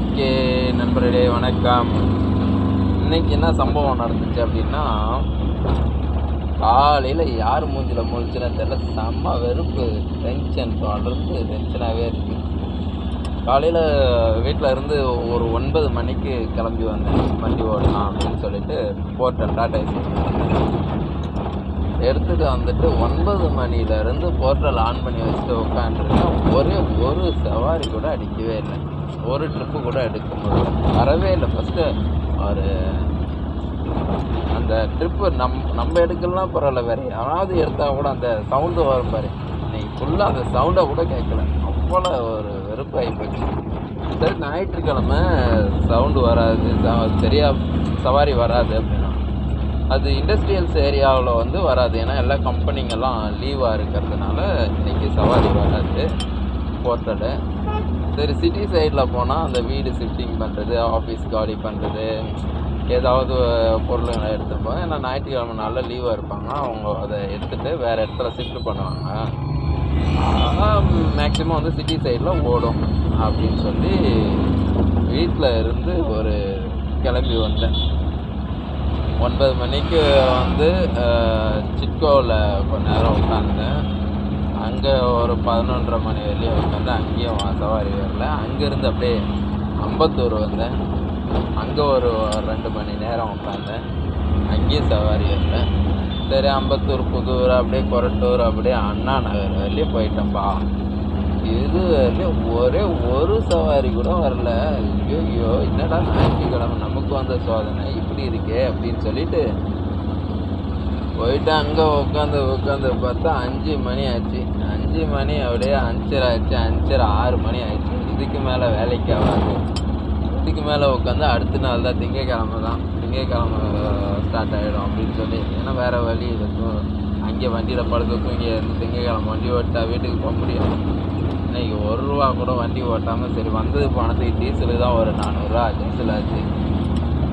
Okay நண்பர்களே வணக்கம். இன்னைக்கு என்ன சம்பவம் நடந்துச்சு அப்படின்னா காலையில் யார் மூஞ்சில் முழிச்சுன்னு தெரியல செம்ம வெறுப்பு. டென்ஷன் தொடர்ந்து டென்ஷனாகவே இருக்கு. காலையில் வீட்டில் இருந்து ஒரு ஒன்பது மணிக்கு கிளம்பி வந்தேன். வண்டி ஓடலாம் அப்படின்னு சொல்லிட்டு போர்ட்டல் டாட்டா எடுத்துகிட்டு வந்துட்டு ஒன்பது மணிலேருந்து போர்ட்டல் ஆன் பண்ணி வச்சுட்டு உட்காந்துருக்கேன் ஒரே ஒரு சவாரி கூட அடிக்கவே இல்லை. ஒரு ட்ரிப்பு கூட எடுக்க முடியல வரவே இல்லை. ஃபஸ்ட்டு ஒரு அந்த ட்ரிப்பு நம் நம்ம எடுக்கலாம் பரவாயில்ல வேறு யாராவது எடுத்தால் கூட அந்த சவுண்டு வரும் பாரு. இன்னைக்கு ஃபுல்லாக அந்த சவுண்டை கூட கேட்கல. அவ்வளோ ஒரு வெறுப்பாகி போச்சு. சரி ஞாயிற்றுக்கிழமை சவுண்டு வராது சரியாக சவாரி வராது அப்படின்னா அது இண்டஸ்ட்ரியல்ஸ் ஏரியாவில் வந்து வராது. ஏன்னா எல்லா கம்பெனிங்கெல்லாம் லீவாக இருக்கிறதுனால இன்றைக்கி சவாரி வராது. போர்ட்டலு சரி சிட்டி சைடில் போனால் அந்த வீடு ஷிஃப்டிங் பண்ணுறது ஆஃபீஸ் காலி பண்ணுறது ஏதாவது பொருளுங்களை எடுத்துருப்போம் ஏன்னா ஞாயிற்றுக்கிழமை நாளில் லீவாக இருப்பாங்க. அவங்க அதை எடுத்துகிட்டு வேறு இடத்துல ஷிஃப்ட் பண்ணுவாங்க. மேக்ஸிமம் வந்து சிட்டி சைடில் ஓடும் அப்படின்னு சொல்லி வீட்டில் இருந்து ஒரு கிளம்பி வந்தேன். ஒன்பது மணிக்கு வந்து சிட்கோவில் கொஞ்ச நேரம் உட்காந்தேன் அங்கே ஒரு பதினொன்றரை மணி வரையும் உட்காந்து அங்கேயும் சவாரி வரல அங்கேருந்து அப்படியே அம்பத்தூர் வந்தேன். அங்கே ஒரு ரெண்டு மணி நேரம் உட்காந்தேன் அங்கேயும் சவாரி வரல சரி அம்பத்தூர் புதூர் அப்படியே கொரட்டூர் அப்படியே அண்ணா நகர் வரையும் போயிட்டேன்ப்பா இது வரையும் ஒரே ஒரு சவாரி கூட வரல. ஐயோ என்னடா ஞாயிற்றுக்கிழமை நமக்கு வந்த சோதனை இப்படி இருக்கே அப்படின்னு சொல்லிட்டு போயிட்டு அங்கே உட்காந்து உட்காந்து பார்த்தா அஞ்சு மணி ஆச்சு. அஞ்சு மணி அப்படியே அஞ்சரை ஆச்சு அஞ்சரை ஆறு மணி ஆச்சு இதுக்கு மேலே வேலைக்கு ஆகாது. இதுக்கு மேலே உட்காந்து அடுத்த நாள் தான் திங்கக்கிழமை தான். திங்கக்கிழமை ஸ்டார்ட் ஆகிடும் அப்படின்னு சொல்லி. ஏன்னா வேறு வழி இருக்கும் அங்கே வண்டியில் படுத்து தூங்கி இருந்து திங்கக்கிழமை வண்டி ஓட்டா வீட்டுக்கு போக முடியும் இன்றைக்கி ஒரு ரூபா கூட வண்டி ஓட்டாமல் சரி வந்தது பணத்துக்கு டீசலு தான் ஒரு நானூறுரூவா டீசல் ஆச்சு.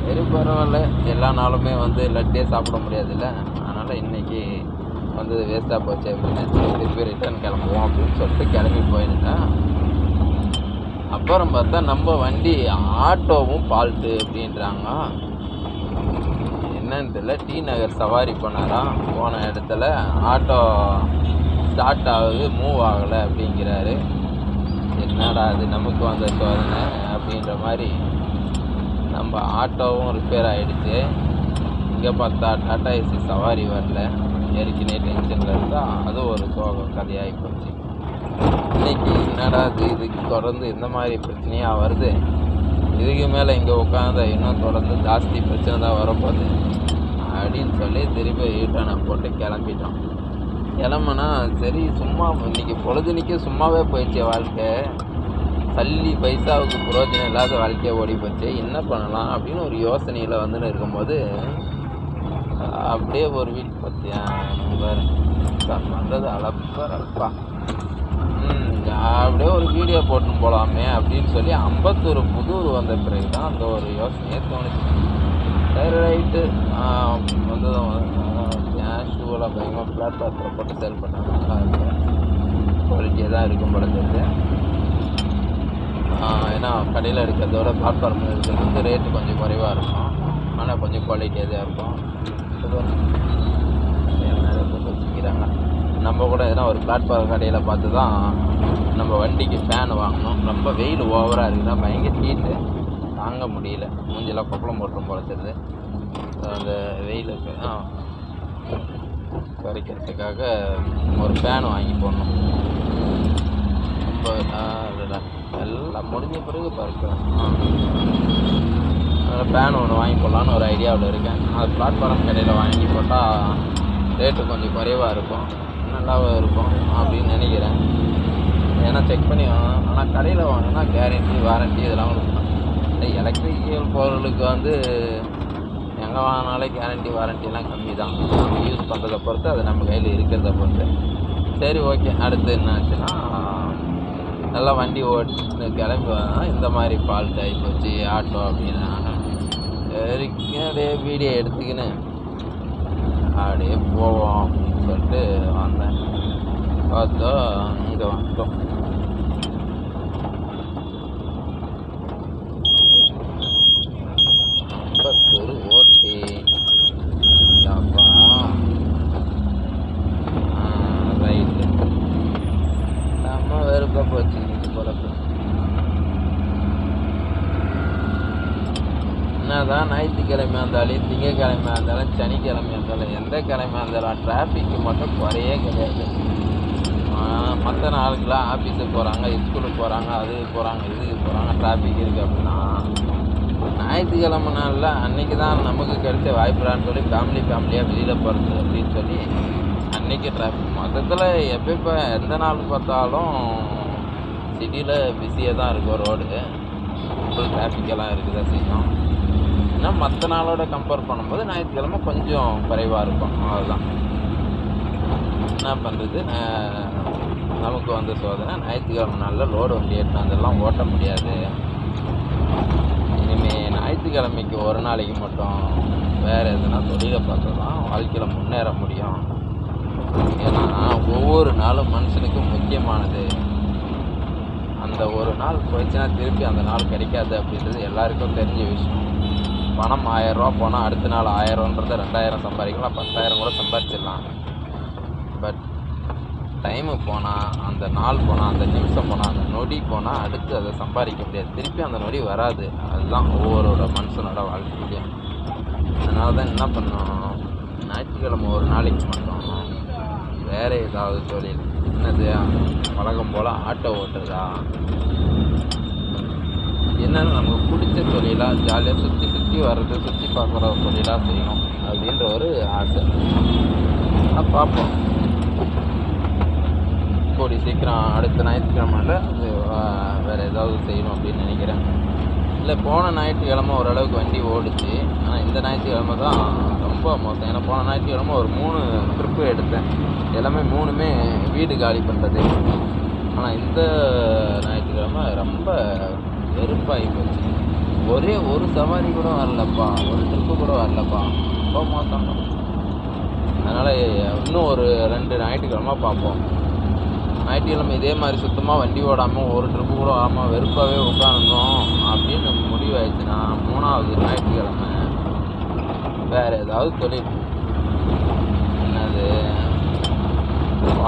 சரி பரவாயில்ல. எல்லா நாளுமே வந்து லட்டே சாப்பிட முடியாதுல்ல. அதனால் இன்னைக்கு வந்து வேஸ்ட்டாக போச்சு அப்படின்னு நினச்சி திருப்பி ரிட்டர்ன் கிளம்புவோம் அப்படின்னு சொல்லிட்டு கிளம்பி போயிருந்தேன் அப்புறம் பார்த்தா நம்ம வண்டி ஆட்டோவும் ஃபால்ட்டு அப்படின்றாங்க. என்னன்னு தெரியல டி நகர் சவாரி போனாராம் போன இடத்துல ஆட்டோ ஸ்டார்ட் ஆகுது மூவ் ஆகலை அப்படிங்கிறாரு. என்னடா அது நமக்கு வந்த சோதனை அப்படின்ற மாதிரி நம்ம ஆட்டோவும் ரிப்பேர் ஆகிடுச்சு இங்கே பார்த்தா டாட்டா ஏசி சவாரி வரல. ஏற்கனவே டென்ஷனில் இருந்தால் அது ஒரு சோகம் கதையாகி போச்சு. இன்னைக்கு என்னடா இது? இதுக்கு தொடர்ந்து இந்த மாதிரி பிரச்சனையாக வருது? இதுக்கு மேலே இங்கே உட்காந்து இன்னும் தொடர்ந்து ஜாஸ்தி பிரச்சனை தான் வரப்போகுது. அப்படின்னு சொல்லி திருப்பி யூட்டனை போட்டு கிளம்பிட்டோம். கிளம்புனா சரி சும்மா இன்றைக்கி பொழுதுனிக்க சும்மாவே போயிடுச்சு வாழ்க்கை. சல்லி பைசாவுக்கு புரோஜனம் இல்லாத வாழ்க்கையை ஓடி போச்சு என்ன பண்ணலாம் அப்படின்னு ஒரு யோசனையில் வந்துன்னு இருக்கும்போது அப்படியே ஒரு வீடு பார்த்தியா? பாரு. பண்ணுறது வந்தது அளப்பா அளப்பா அப்படியே ஒரு வீடியோ போட்டுன்னு போகலாமே அப்படின்னு சொல்லி அம்பத்தூர் புதூர் வந்த பிறகு தான் அந்த ஒரு யோசனையே தோணுச்சு. சரி ரைட்டு. வந்ததும் ஏன் பயங்கரமாக பயங்கர பிளாட்பாத்தில் போட்டு சேல் பண்ணாங்க நல்லா இருக்கும் குவாலிட்டியாக தான் இருக்கும் போல தெரியுது. ஏன்னா கடையில் எடுக்கிறதோட பிளாட்ஃபார்ம் இருக்கிறது வந்து ரேட்டு கொஞ்சம் குறைவாக இருக்கும். ஆனால் கொஞ்சம் குவாலிட்டியாக தான் இருக்கும். இது என்ன வச்சுக்கிறாங்க நம்ம கூட எதனா ஒரு பிளாட்ஃபார்ம் கடையில் பார்த்து தான் நம்ம வண்டிக்கு ஃபேன் வாங்கணும். ரொம்ப வெயில் ஓவராக இருக்குதுன்னா பயங்கர ஹீட்டு தாங்க முடியல. மூஞ்சிலாம் கொப்பளம் போட்டுரும் போல அந்த வெயிலுக்கு குறைக்கிறதுக்காக ஒரு ஃபேன் வாங்கி போடணும். ரொம்ப எல்லாம் முடிஞ்ச பிறகு பார்க்கலாம். ஃபேன் ஒன்று வாங்கி போடலான்னு ஒரு ஐடியாவில் இருக்கேன். அது பிளாட்ஃபார்ம் கடையில் வாங்கி போட்டால் ரேட்டு கொஞ்சம் குறைவாக இருக்கும். நல்லாவும் இருக்கும் அப்படின்னு நினைக்கிறேன். ஏன்னா செக் பண்ணி வாங்கணும். ஆனால் கடையில் வாங்கினா கேரண்டி வாரண்டி இதெல்லாம் கொடுப்பாங்க எலக்ட்ரிக்கல் பொருளுக்கு வந்து எங்கே வாங்கினாலே கேரண்டி வாரண்டிலாம் கம்மி தான் நம்ம யூஸ் பண்ணுறதை பொறுத்து அது நம்ம கையில் இருக்கிறத பொறுத்து. சரி ஓகே அடுத்து என்ன ஆச்சுன்னா நல்லா வண்டி ஓட்டு கிளம்பி வந்தா இந்த மாதிரி ஃபால்ட் ஆகி போச்சு ஆட்டோ அப்படின்னா. சரி அப்படியே வீடியோ எடுத்துக்கின்னு அப்படியே போவோம் அப்படின்னு சொல்லிட்டு வந்தேன். பார்த்தா இங்கே வந்துட்டோம். தான் ஞாயிற்றுக்கிழமையாக இருந்தாலும் திங்கக்கிழமையாக இருந்தாலும் சனிக்கிழமையாக இருந்தாலும் எந்த கிழமையாக இருந்தாலும் டிராஃபிக்கு மட்டும் குறையே கிடையாது. மற்ற நாளுக்கெல்லாம் ஆஃபீஸுக்கு போகிறாங்க ஸ்கூலுக்கு போகிறாங்க அது போகிறாங்க இதுக்கு போகிறாங்க டிராஃபிக் இருக்குது அப்படின்னா ஞாயிற்றுக்கிழமை நாளில் அன்றைக்கி தான் நமக்கு கிடைச்ச வாய்ப்புடான்னு சொல்லி ஃபேமிலி ஃபேமிலியாக வெளியில் போகிறது அப்படின்னு சொல்லி அன்றைக்கி டிராஃபிக் மொத்தத்தில் எப்போ இப்போ எந்த நாள் பார்த்தாலும் சிட்டியில் பிஸியாக தான் இருக்கும் ரோடு ஃபுல் டிராஃபிக்கெல்லாம் இருக்குது தான் செய்யும். ஏன்னா மற்ற நாளோட கம்பேர் பண்ணும்போது ஞாயிற்றுக்கிழமை கொஞ்சம் குறைவாக இருக்கும். அவ்வளோதான் என்ன பண்ணுறது நமக்கு வந்து சோதனை ஞாயிற்றுக்கிழமை நாளில் லோடு வண்டி எடுத்து அதெல்லாம் ஓட்ட முடியாது. இனிமேல் ஞாயிற்றுக்கிழமைக்கு ஒரு நாளைக்கு மட்டும் வேறு எதுனா தொழிலை பார்த்தா தான் வாழ்க்கையில் முன்னேற முடியும். ஏன்னா ஒவ்வொரு நாளும் மனுஷனுக்கும் முக்கியமானது. அந்த ஒரு நாள் போயிடுச்சுன்னா திருப்பி அந்த நாள் கிடைக்காது அப்படின்றது எல்லாருக்கும் தெரிஞ்ச விஷயம். பணம் ஆயிரரூவா போனால் அடுத்த நாள் ஆயிரம்ன்றத ரெண்டாயிரம் சம்பாதிக்கலாம் பத்தாயிரம் கூட சம்பாதிச்சிடலாம். பட் டைமு போனால் அந்த நாள் போனால் அந்த நிமிஷம் போனால் அந்த நொடி போனால் அடுத்து அதை சம்பாதிக்க முடியாது. திருப்பி அந்த நொடி வராது. அதுதான் ஒவ்வொருவரோட மனுஷனோட வாழ்க்கையிலையும் அதனால தான் என்ன பண்ணணும்? ஞாயிற்றுக்கிழமை ஒரு நாளைக்கு மட்டும் வேறு ஏதாவது தொழில். என்னது? பழகம் போல் ஆட்டோ ஓட்டுறதா? என்னென்னு நமக்கு பிடிச்ச தொழிலாக ஜாலியாக சுற்றி சுற்றி வர்றது சுற்றி பார்க்குற தொழிலாக செய்யணும் அப்படின்ற ஒரு ஆசை. ஆனால் பார்ப்போம். கூடி சீக்கிரம் அடுத்த ஞாயிற்றுக்கிழமையில் அது வேறு ஏதாவது செய்யணும் அப்படின்னு நினைக்கிறேன். இல்லை போன ஞாயிற்றுக்கிழமை ஓரளவுக்கு வண்டி ஓடிச்சு. ஆனால் இந்த ஞாயிற்றுக்கிழமை தான் ரொம்ப மோசம். ஏன்னா போன ஞாயிற்றுக்கிழமை ஒரு மூணு ட்ரிப்பு எடுத்தேன். எல்லாமே மூணுமே வீடு காலி பண்ணுறது ஆனால் இந்த ஞாயிற்றுக்கிழமை ரொம்ப வெறுப்பாகி போச்சு. ஒரே ஒரு சவாரி கூட வரலப்பா. ஒரு ட்ரிப்பு கூட வரலப்பா. ரொம்ப மோசம். அதனால் இன்னும் ஒரு ரெண்டு ஞாயிற்றுக்கிழமை பார்ப்போம். ஞாயிற்றுக்கிழமை இதே மாதிரி சுத்தமாக வண்டி ஓடாமல் ஒரு ட்ரிப்பு கூட ஆகாமல் வெறுப்பாகவே உட்காந்துருந்தோம் அப்படின்னு முடிவாயிடுச்சுன்னா மூணாவது ஞாயிற்றுக்கிழமை வேறு ஏதாவது தொழில்.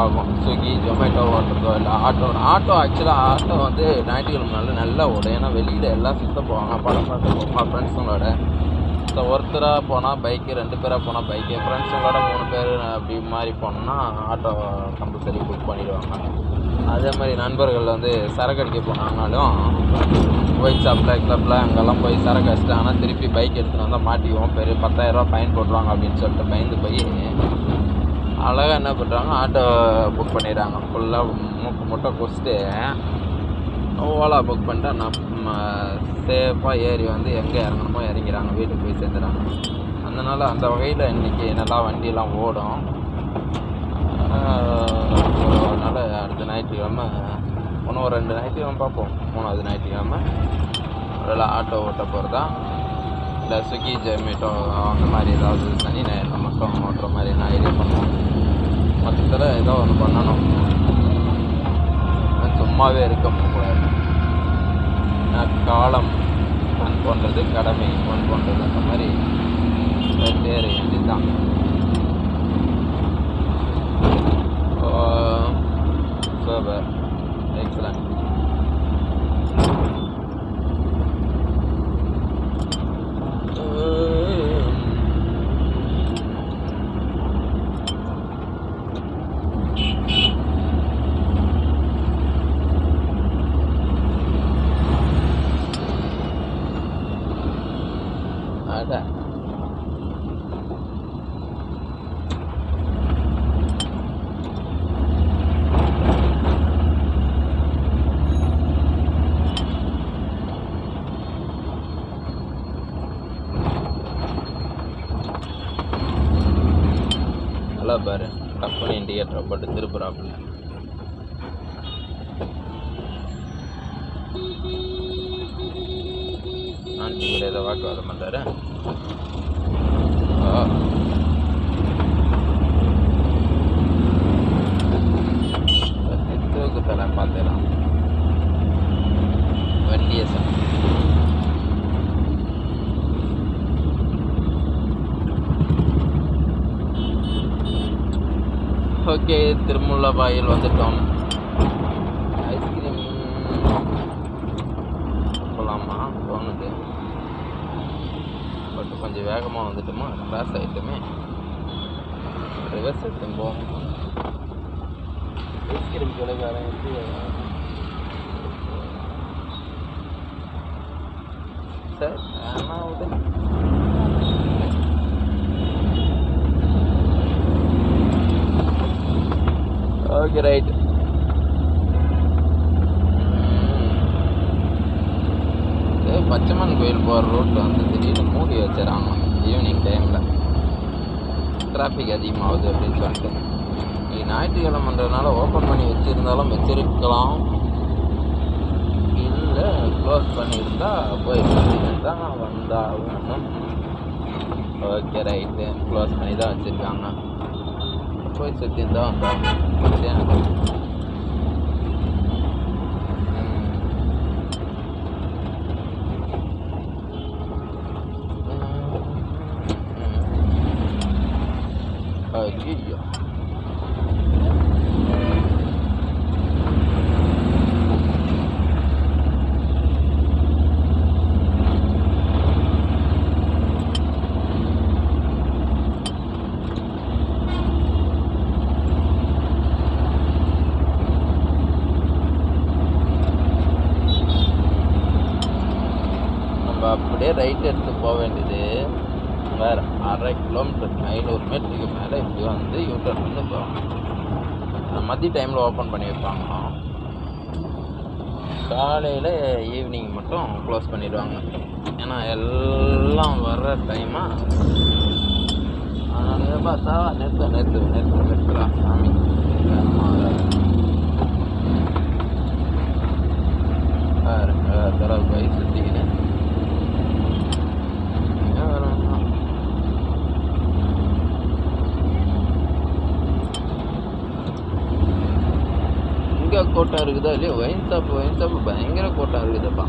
ஆகும். ஸ்விக்கி ஜொமேட்டோ ஓட்டுறதோ இல்லை ஆட்டோ ஆட்டோ ஆக்சுவலாக ஆட்டோ வந்து ஞாயிற்றுக்கிழமை நல்ல நல்லா ஓடும். ஏன்னா வெளியில் எல்லாம் சுத்த போவாங்க. படம் பார்த்து போவோம் ஃப்ரெண்ட்ஸுங்களோட ஸோ ஒருத்தராக போனால் பைக்கு ரெண்டு பேராக போனால் பைக்கு ஃப்ரெண்ட்ஸுங்களோட மூணு பேர் அப்படி மாதிரி போனோம்னா ஆட்டோ கம்பல்சரி புக் பண்ணிடுவாங்க. அதே மாதிரி நண்பர்கள் வந்து சரக்கு அடிக்க போனாங்கனாலும் ஒயிட் ஷாப்பில் கிளப்பில் அங்கெல்லாம் போய் சரக்கு அடிச்சிட்டாங்கன்னா திருப்பி பைக் எடுத்துகிட்டு வந்தால் மாட்டிக்குவோம். பெரிய பத்தாயிரரூவா ஃபைன் போட்டுருவாங்க அப்படின்னு சொல்லிட்டு பயந்து போய் அழகாக என்ன பண்ணுறாங்க ஆட்டோ புக் பண்ணிடுறாங்க. ஃபுல்லாக மூக்கு முட்டை கொசிட்டு ஓலா புக் பண்ணிட்டா நம்ம சேஃபாக ஏறி வந்து எங்கே இறங்கணுமோ இறங்கிறாங்க வீட்டுக்கு போய் சேர்ந்துறாங்க அதனால் அந்த வகையில் இன்றைக்கி நல்லா வண்டியெல்லாம் ஓடும். அதனால் அடுத்த ஞாயிற்றுக்கிழமை இன்னும் ஒரு ரெண்டு ஞாயிற்றுக்கிழமை பார்ப்போம். மூணாவது ஞாயிற்றுக்கிழமை. ஒரு ஆட்டோ ஓட்ட போகிறதா இல்லை ஸ்விக்கி ஜெமேட்டோ அந்த மாதிரி ஏதாவது சனி ஞாயிறு மட்டும் ஓட்டுற மாதிரி நான் ஐடியா பண்ணுவோம். மொத்தத்தில் ஏதோ ஒன்று பண்ணணும். சும்மாவே இருக்க முடியாது காலம் பொன் போன்றது கடமை பொன் போன்றது அந்த மாதிரி பேர் இதுதான். சூப்பர் எக்ஸலண்ட் அட நல்லா பாரு. டப்புனு இண்டிகேட்டரை போட்டு திருப்புறாப்புல. நான் கூட ஏதோ வாக்குவாதம் பண்ணுறாரு ஆ தூக்கு தலை பார்த்துலாம் வண்டியை சார் ஓகே திருமுல்லபாயில் வந்துட்டோம் ஐஸ்கிரீம் போகலாமா போனது பட் கொஞ்சம் வேகமாக வந்துட்டோமா கிராஸ் ஆகிட்டோமே ரிவர்ஸ் எடுத்து ஐஸ்கிரீம் கடைக்காரன் எப்படி சார் ஆனால் வந்து ஓகே ரைட் பச்சைமன் கோயில் போகிற ரோட்டில் வந்து திடீர்னு மூடி வச்சிடறாங்க. ஈவினிங் டைமில் டிராஃபிக் அதிகமாகுது அப்படின்னு சொல்லிட்டு. நீ ஞாயிற்றுக்கிழமைன்றதுனால ஓப்பன் பண்ணி வச்சுருந்தாலும் வச்சுருக்கலாம். இல்லை க்ளோஸ் பண்ணியிருந்தால் போய் தான் வந்தாகணும். ஓகே ரைட்டு க்ளோஸ் பண்ணி தான் வச்சுருக்காங்க. போய் சுற்றி தான் வந்தாங்க ஐயோ நம்ம அப்படியே ரைட் எடுத்து போக வேண்டியது. வேறு அரை கிலோமீட்டர் ஐநூறு மீட்டருக்கு மேலே இப்படி வந்து யூட்டர் வந்து போகணும். மதிய டைமில் ஓப்பன் பண்ணி வைப்பாங்க. காலையில் ஈவினிங் மட்டும் க்ளோஸ் பண்ணிடுவாங்க. ஏன்னா எல்லாம் வர்ற டைமாக அதனால பார்த்தா நிறுத்த நிறுத்து நிறுத்து நிறுத்துறா சாமி. வேறு வேறு பாரு தடவை போய் எங்கே வரணும்னா தர்கா கோட்டம் இருக்குதா இல்லையா ஒயின் ஷாப் ஒயின் ஷாப் பயங்கர கோட்டம் இருக்குதுப்பா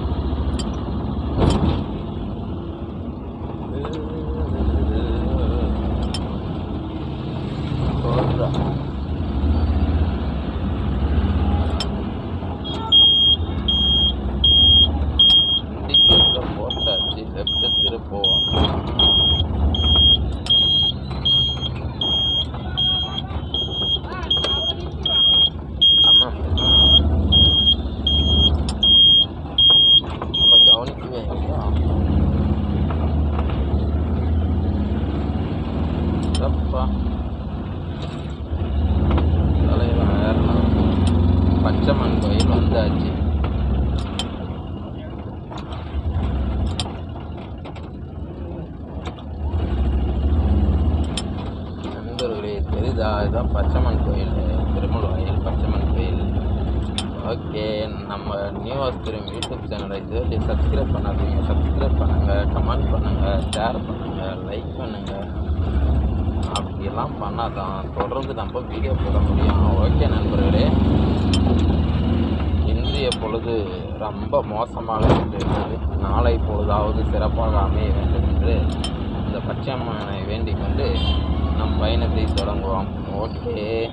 போடுறா. இண்டிகேட்டர் போட்டாச்சு லெஃப்ட் திருப்போம் ஆமாம் நம்ம கவனிக்கவே இல்லையா அப்பா தலையில் ஏறணும் பச்சைமன் கோயில் வந்தாச்சு நண்பர்களே தெரியுதா இதுதான் பச்சைமன் கோயில் திருமல் வாயில் பச்சைமன் கோயில். ஓகே நம்ம நியூ திரும்பி யூடியூப் சேனலை இது வரைக்கும் சப்ஸ்கிரைப் பண்ணாதீங்க. சப்ஸ்கிரைப் பண்ணுங்கள் கமெண்ட் பண்ணுங்கள் ஷேர் பண்ணுங்கள் லைக் பண்ணுங்கள் அப்படியெல்லாம் பண்ணாதான் தொடர்ந்து நம்ம வீடியோ போட முடியும். ஓகே நண்பர்களே. இன்றைய பொழுது ரொம்ப மோசமாக இருந்தது நாளை பொழுதாவது சிறப்பாக அமைய வேண்டும் என்று இந்த பச்சையம்மனை வேண்டிக் கொண்டு பயணத்தை தொடங்குவோம். ஓகே.